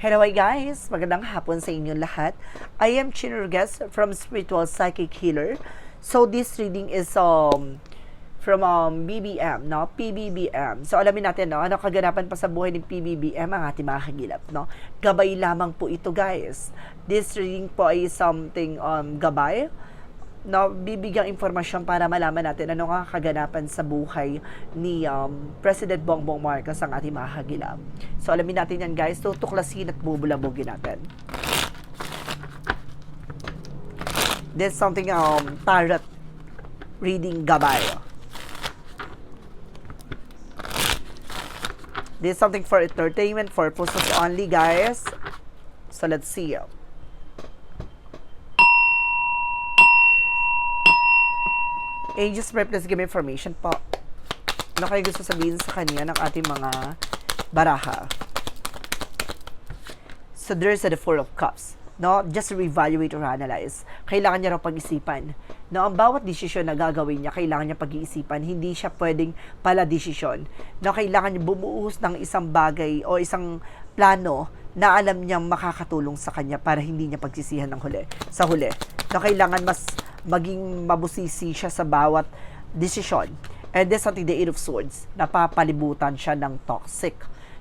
Hello guys! Magandang hapon sa inyong lahat. I am Chin Ruges from Spiritual Psychic Healer. So this reading is um from um, BBM, no? PBBM. So alamin natin, no? Ano kaganapan pa sa buhay ng PBBM ang ating mga kagilap, no? Gabay lamang po ito, guys. This reading po ay something um, gabay no, bibigyang informasyon para malaman natin ano nga kaganapan sa buhay ni um, President Bongbong Marcos ang ating mga kagilap. So alamin natin yan guys, tutuklasin at bubulabugin natin. This is something um, tarot reading gabay. This is something for entertainment purposes only guys. So let's see. Angels Prep, let's give information po. Ano kayo gusto sabihin sa kanya ng ating mga baraha? So there's the Four of Cups. No, just reevaluate or analyze. Kailangan niya raw pag-isipan. No, ang bawat desisyon na gagawin niya, kailangan niya pag-iisipan. Hindi siya pwedeng pala desisyon. No, kailangan niya bumuhos ng isang bagay o isang plano na alam niyang makakatulong sa kanya para hindi niya pagsisihan ng huli, sa huli. No, kailangan mas maging mabusisi siya sa bawat desisyon. And this something the Eight of Swords, napapalibutan siya ng toxic.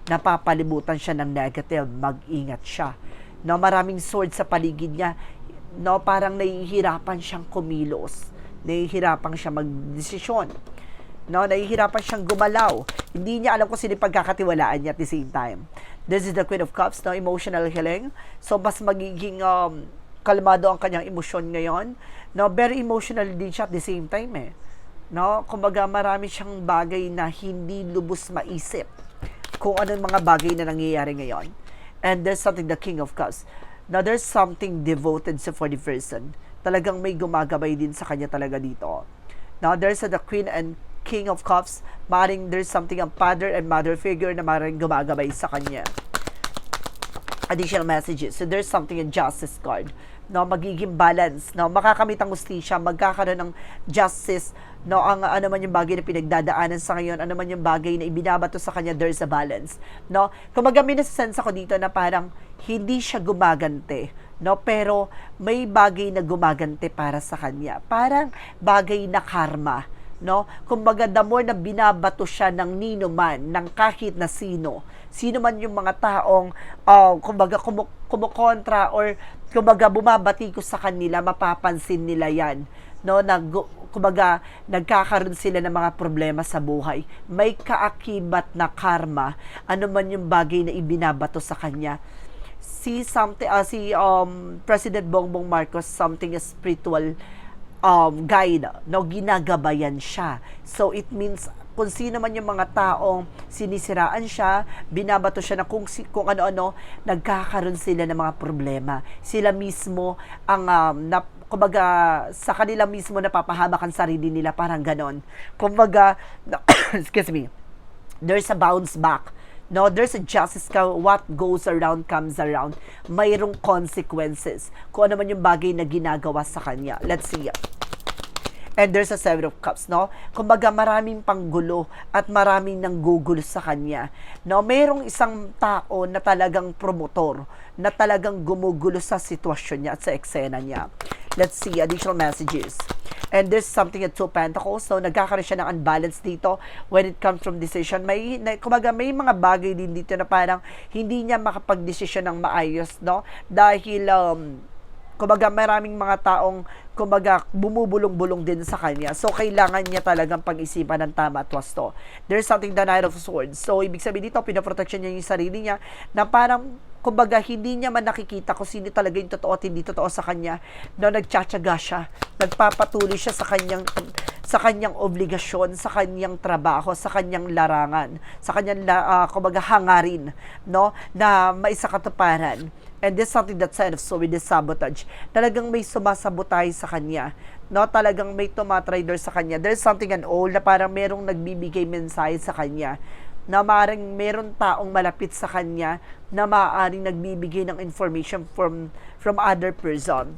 Napapalibutan siya ng negative. Mag-ingat siya. No, maraming swords sa paligid niya. No, parang nahihirapan siyang kumilos. Nahihirapan siya magdesisyon. No, nahihirapan siyang gumalaw. Hindi niya alam kung sino pagkakatiwalaan niya at the same time. This is the Queen of Cups, no, emotional healing. So, mas magiging um, kalmado ang kanyang emosyon ngayon. No, very emotional din siya at the same time eh. No, kumbaga marami siyang bagay na hindi lubos maisip kung anong mga bagay na nangyayari ngayon. And there's something the King of Cups. Now there's something devoted sa for the person. Talagang may gumagabay din sa kanya talaga dito. Now there's the Queen and King of Cups. Maring there's something ang father and mother figure na maring gumagabay sa kanya additional messages. So there's something in justice card. No, magiging balance, no, makakamit ang justisya, magkakaroon ng justice, no, ang ano man yung bagay na pinagdadaanan sa ngayon, ano man yung bagay na ibinabato sa kanya, there's a balance, no. Kumaga may nasa-sense ako dito na parang hindi siya gumagante, no, pero may bagay na gumagante para sa kanya. Parang bagay na karma, no? Kumbaga, the more na binabato siya ng nino man, ng kahit na sino, sino man yung mga taong, uh, kumbaga, kumu- kumukontra or kumbaga, bumabati ko sa kanila, mapapansin nila yan, no? Nag, kumbaga, nagkakaroon sila ng mga problema sa buhay. May kaakibat na karma, ano man yung bagay na ibinabato sa kanya si something uh, si um President Bongbong Marcos something spiritual um, guide, no, ginagabayan siya. So, it means kung sino man yung mga taong sinisiraan siya, binabato siya na kung, kung ano-ano, nagkakaroon sila ng mga problema. Sila mismo ang, um, na, kumbaga, sa kanila mismo napapahamak ang sarili nila, parang ganon. Kumbaga, excuse me, there's a bounce back No, there's a justice ka, what goes around comes around. Mayroong consequences. Kung ano man yung bagay na ginagawa sa kanya. Let's see. And there's a seven of cups, no? Kumbaga maraming panggulo at maraming nanggugulo sa kanya. No, mayroong isang tao na talagang promotor, na talagang gumugulo sa sitwasyon niya at sa eksena niya. Let's see additional messages. And there's something at two pentacles. So, nagkakaroon siya ng unbalance dito when it comes from decision. May, na, kumaga, may mga bagay din dito na parang hindi niya makapag-desisyon ng maayos, no? Dahil, um, kumbaga maraming mga taong kumbaga bumubulong-bulong din sa kanya. So kailangan niya talagang pag-isipan ng tama at wasto. There's something the Knight of Swords. So ibig sabihin dito pinoprotection niya yung sarili niya na parang kumbaga hindi niya man nakikita kung sino talaga yung totoo at hindi totoo sa kanya na nagtsatsaga siya, nagpapatuloy siya sa kanyang sa kanyang obligasyon, sa kanyang trabaho, sa kanyang larangan, sa kanyang uh, kumbaga hangarin, no, na maisakatuparan. And this something that sign of so with this sabotage. Talagang may sumasabotay sa kanya. No, talagang may tumatrader sa kanya. There's something an old na parang merong nagbibigay mensahe sa kanya na maaaring meron taong malapit sa kanya na maaaring nagbibigay ng information from from other person.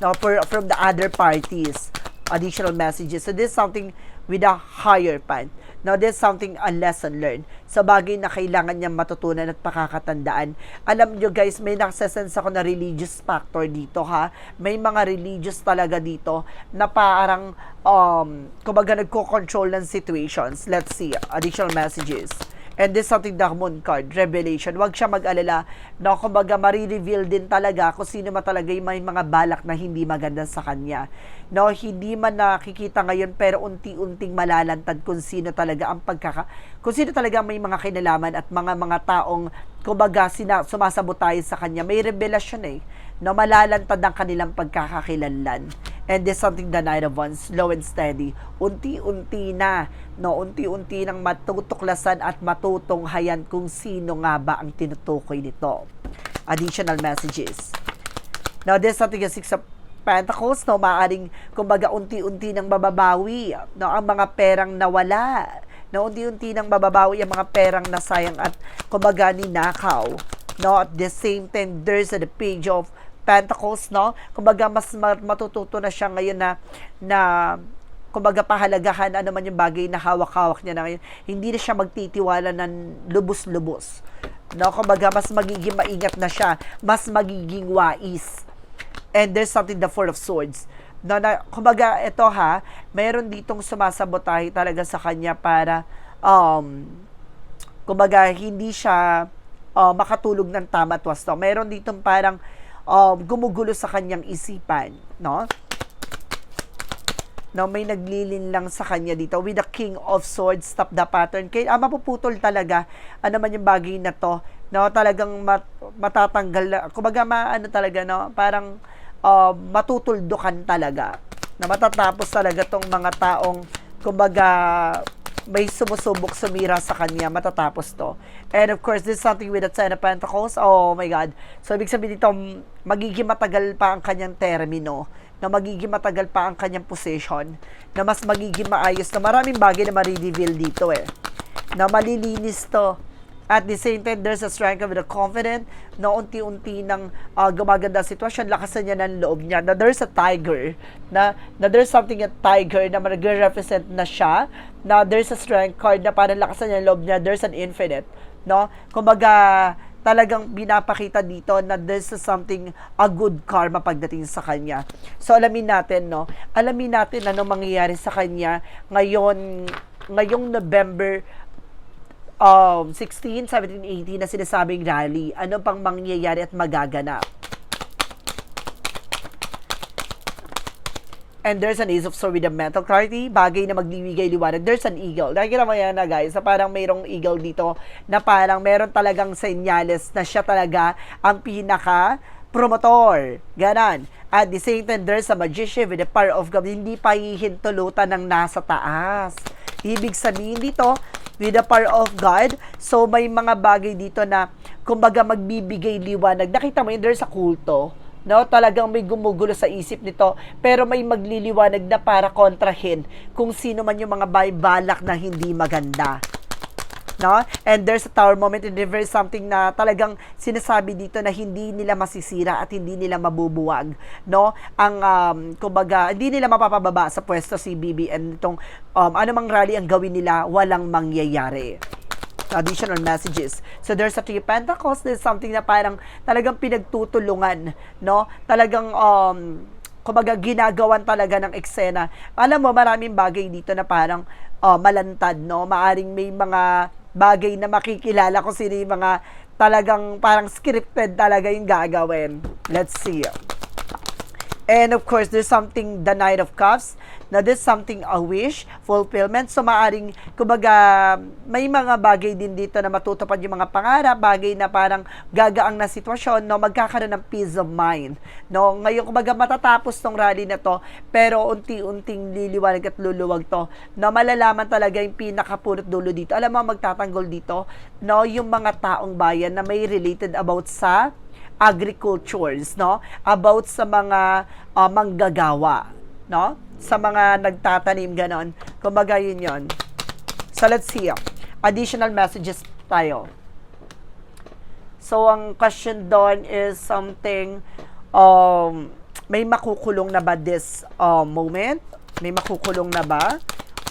No, for, from the other parties additional messages. So this is something with a higher pan. Now, there's something, a lesson learned. Sa bagay na kailangan niya matutunan at pakakatandaan. Alam nyo guys, may nakasense ako na religious factor dito ha. May mga religious talaga dito na parang, um, kumbaga nagko-control ng situations. Let's see, additional messages. And this something the moon card, revelation. Huwag siya mag-alala na kumbaga marireveal din talaga kung sino man talaga yung may mga balak na hindi maganda sa kanya. No, hindi man nakikita ngayon pero unti-unting malalantad kung sino talaga ang pagkaka kung sino talaga may mga kinalaman at mga mga taong kumbaga sina, sumasabotay sa kanya. May revelasyon eh na malalantad ang kanilang pagkakakilanlan. And there's something the Knight of Wands, slow and steady. Unti-unti na, no, unti-unti nang matutuklasan at matutunghayan kung sino nga ba ang tinutukoy nito. Additional messages. Now, there's something the Six of Pentacles, no, maaaring, kumbaga, unti-unti nang mababawi, no, ang mga perang nawala, na unti-unti nang mababawi ang mga perang nasayang at, kumbaga, ninakaw, no, at the same time, there's the page of Pentacles, no, kumbaga, mas ma- matututo na siya ngayon na, na, kumbaga pahalagahan ano man yung bagay na hawak-hawak niya na ngayon. Hindi na siya magtitiwala ng lubos-lubos. No, kumbaga mas magiging maingat na siya, mas magiging wais. And there's something the Four of Swords. No, na, kumbaga ito ha, mayroon ditong sumasabotahe talaga sa kanya para um kumbaga hindi siya uh, makatulog ng tama at wasto. Meron ditong parang um, gumugulo sa kanyang isipan, no? no, may naglilin lang sa kanya dito with the King of Swords, stop the pattern. Kaya ah, mapuputol talaga ano man yung bagay na to, no, talagang mat, matatanggal na, kumbaga ma, ano talaga, no, parang uh, matutuldukan talaga, na matatapos talaga tong mga taong, kumbaga, may sumusubok sumira sa kanya, matatapos to. And of course, this is something with the Ten of Pentacles. Oh my God. So, ibig sabihin dito, magiging matagal pa ang kanyang termino na magiging matagal pa ang kanyang position, na mas magiging maayos, na maraming bagay na ma-reveal dito eh. Na malilinis to. At the same time, there's a strength of the confident na unti-unti ng uh, gumaganda sitwasyon, lakasan niya ng loob niya. Na there's a tiger, na, na there's something a tiger na nag-represent na siya, na there's a strength card na parang lakasan niya ng loob niya, there's an infinite. No? Kumbaga, talagang binapakita dito na this is something a good karma pagdating sa kanya. So alamin natin no, alamin natin ano mangyayari sa kanya ngayon ngayong November um 16, 17, 18 na sinasabing rally. Ano pang mangyayari at magaganap? and there's an ace of sword with a mental clarity, bagay na magbibigay liwanag. There's an eagle. Nakikita mo yan na guys, na parang mayroong eagle dito, na parang meron talagang senyales na siya talaga ang pinaka promotor. Ganon. At the same time, there's a magician with the power of God. Hindi pa hihintulutan ng nasa taas. Ibig sabihin dito, with the power of God, so may mga bagay dito na, kumbaga, magbibigay liwanag. Nakita mo yun, there's a kulto no? Talagang may gumugulo sa isip nito, pero may magliliwanag na para kontrahin kung sino man yung mga balak na hindi maganda. No? And there's a tower moment in river something na talagang sinasabi dito na hindi nila masisira at hindi nila mabubuwag, no? Ang um, kumbaga, hindi nila mapapababa sa pwesto si BBN itong um, anumang rally ang gawin nila, walang mangyayari additional messages. So there's a three pentacles, there's something na parang talagang pinagtutulungan, no? Talagang um kumbaga ginagawan talaga ng eksena. Alam mo, maraming bagay dito na parang uh, malantad, no? Maaring may mga bagay na makikilala ko sino yung mga talagang parang scripted talaga yung gagawin. Let's see. And of course, there's something, the Knight of Cups, na there's something a wish, fulfillment. So, maaring, kumbaga, may mga bagay din dito na matutupad yung mga pangarap, bagay na parang gagaang na sitwasyon, no, magkakaroon ng peace of mind. No, ngayon, kumbaga, matatapos tong rally na to, pero unti-unting liliwanag at luluwag to, no, malalaman talaga yung pinakapulot dulo dito. Alam mo, magtatanggol dito, no, yung mga taong bayan na may related about sa agricultures, no? About sa mga uh, manggagawa, no? Sa mga nagtatanim ganon. Kumbaga yun yun. So let's see. Additional messages tayo. So ang question doon is something um may makukulong na ba this uh, moment? May makukulong na ba?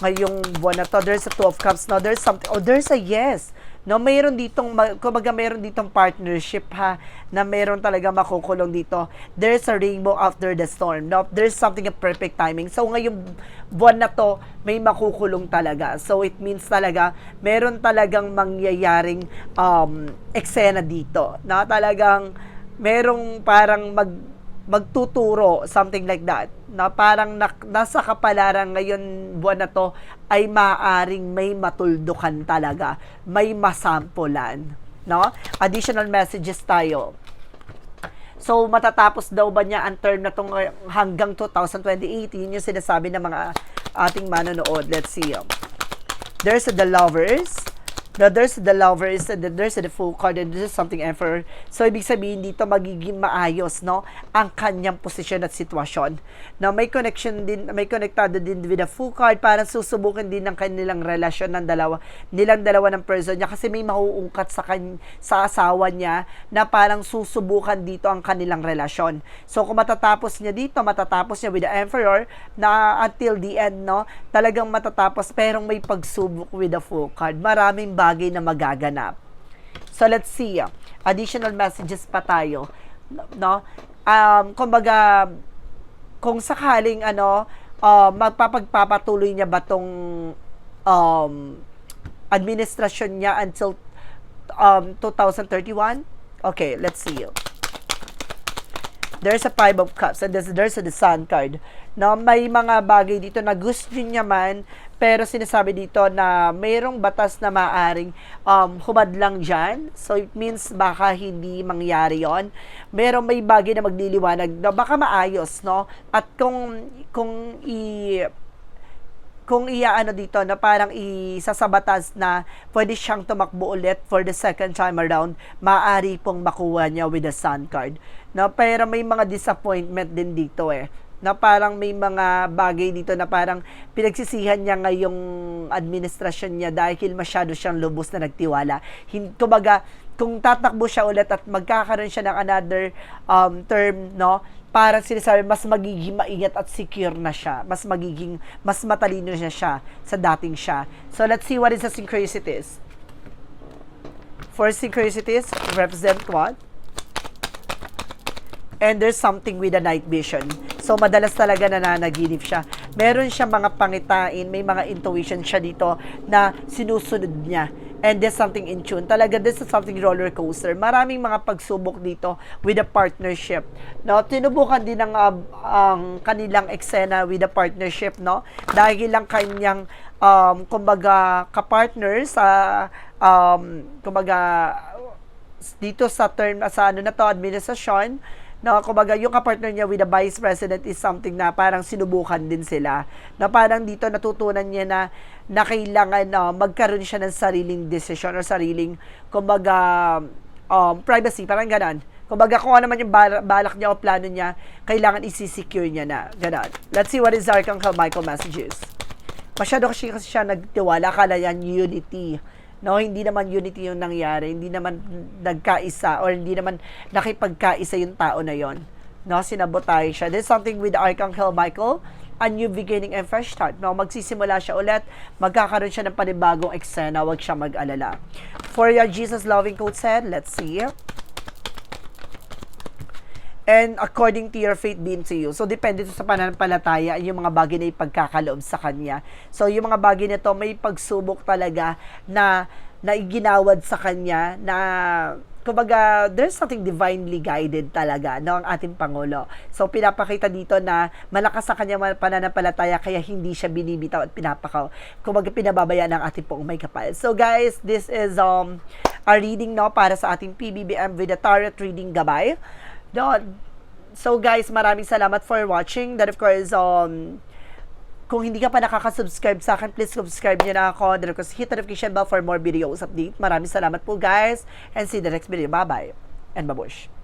ngayong buwan na to. There's a two of cups. No, there's something. Oh, there's a yes. No, mayroon ditong, kumbaga mayroon ditong partnership ha, na mayroon talaga makukulong dito. There's a rainbow after the storm. No, there's something of perfect timing. So, ngayong buwan na to, may makukulong talaga. So, it means talaga, meron talagang mangyayaring um, eksena dito. Na talagang, merong parang mag magtuturo, something like that, na parang na, nasa kapalaran ngayon buwan na to ay maaring may matuldukan talaga, may masampulan. No? Additional messages tayo. So, matatapos daw ba niya ang term na tong uh, hanggang 2028? Yun yung sinasabi ng mga ating manonood. Let's see. There's the lovers. Now, there's the lovers, and then there's the full card, and there's something emperor. So, ibig sabihin dito, magiging maayos, no? Ang kanyang posisyon at sitwasyon. Now, may connection din, may konektado din with the full card, para susubukin din ng kanilang relasyon ng dalawa, nilang dalawa ng person niya, kasi may mauungkat sa, kan, sa asawa niya, na parang susubukan dito ang kanilang relasyon. So, kung matatapos niya dito, matatapos niya with the emperor, na until the end, no? Talagang matatapos, pero may pagsubok with the full card. Maraming bagay na magaganap. So let's see. Additional messages pa tayo. No? Um, kumbaga, kung sakaling ano, uh, magpapagpapatuloy niya ba tong um, administrasyon niya until um, 2031? Okay, let's see. There's a five of cups and there's, there's a the sun card. No, may mga bagay dito na gusto niya man pero sinasabi dito na mayroong batas na maaring um, humadlang dyan. So, it means baka hindi mangyari yon Pero may bagay na magliliwanag na baka maayos, no? At kung, kung i kung iaano dito na parang isa sa batas na pwede siyang tumakbo ulit for the second time around, maaari pong makuha niya with the sun card. No, pero may mga disappointment din dito eh na parang may mga bagay dito na parang pinagsisihan niya ngayong administrasyon niya dahil masyado siyang lubos na nagtiwala. Kumbaga, kung tatakbo siya ulit at magkakaroon siya ng another um, term, no, parang sinasabi, mas magiging maingat at secure na siya. Mas magiging, mas matalino niya siya sa dating siya. So, let's see what is the synchronicities. For synchronicities, represent what? And there's something with the night vision. So, madalas talaga nananaginip siya. Meron siya mga pangitain, may mga intuition siya dito na sinusunod niya. And there's something in tune. Talaga, this is something roller coaster. Maraming mga pagsubok dito with a partnership. No, tinubukan din ng uh, ang kanilang eksena with a partnership, no? Dahil lang kanyang um, kumbaga kapartner sa um, kumbaga dito sa term sa ano na to administrasyon na kumbaga yung kapartner niya with the vice president is something na parang sinubukan din sila. Na parang dito natutunan niya na na kailangan uh, magkaroon siya ng sariling decision or sariling kumbaga um, privacy, parang ganon. Kumbaga kung ano man yung balak niya o plano niya, kailangan isi-secure niya na. Ganon. Let's see what is Archangel Michael messages. Masyado kasi, kasi siya nagtiwala, kala yan unity No, hindi naman unity yung nangyari, hindi naman nagkaisa or hindi naman nakipagkaisa yung tao na yon. No, sinabotay siya. There's something with Archangel Michael, a new beginning and fresh start. No, magsisimula siya ulit, magkakaroon siya ng panibagong eksena, wag siya mag-alala. For your Jesus loving code said, let's see. and according to your faith be to you. So, depende sa pananampalataya yung mga bagay na ipagkakaloob sa Kanya. So, yung mga bagay na to may pagsubok talaga na naiginawad sa Kanya na kumbaga, there's something divinely guided talaga no, ang ating Pangulo. So, pinapakita dito na malakas sa kanya pananampalataya kaya hindi siya binibitaw at pinapakaw. Kumbaga, pinababaya ng ating pong may kapal. So, guys, this is um, a reading no, para sa ating PBBM with the Tarot Reading Gabay. Doon. So guys, maraming salamat for watching. That of course, um, kung hindi ka pa nakaka-subscribe sa akin, please subscribe nyo na ako. Then of course, hit the notification bell for more videos update. Maraming salamat po guys. And see the next video. Bye-bye. And babush.